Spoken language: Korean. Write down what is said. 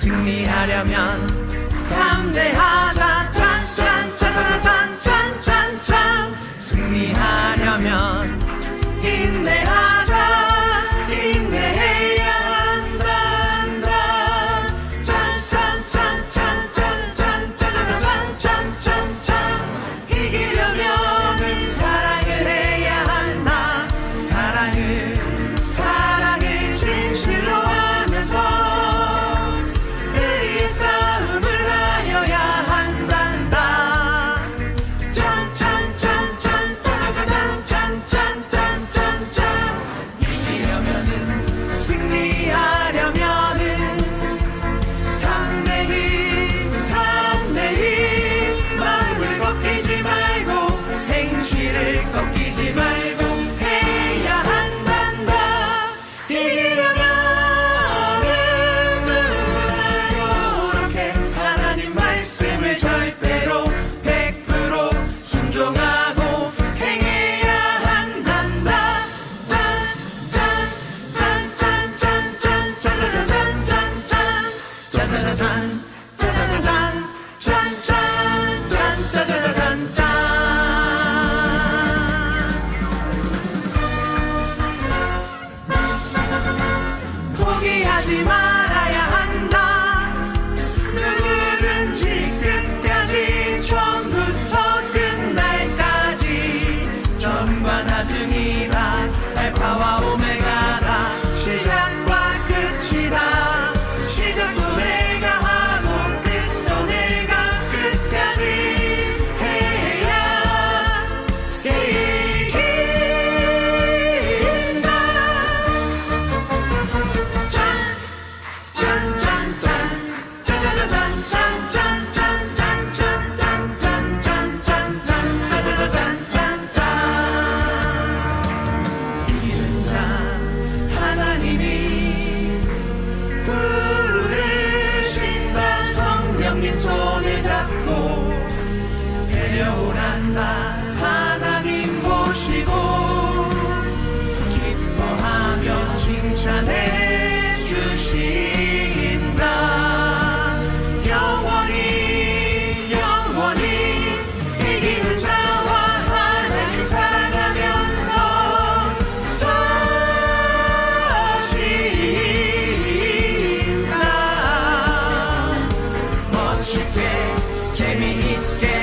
승리하려면 담대하자. 짜자잔 짜자잔 짠짠짠 짜자잔 짠. 포기하지 마. 쉽게 재미있게.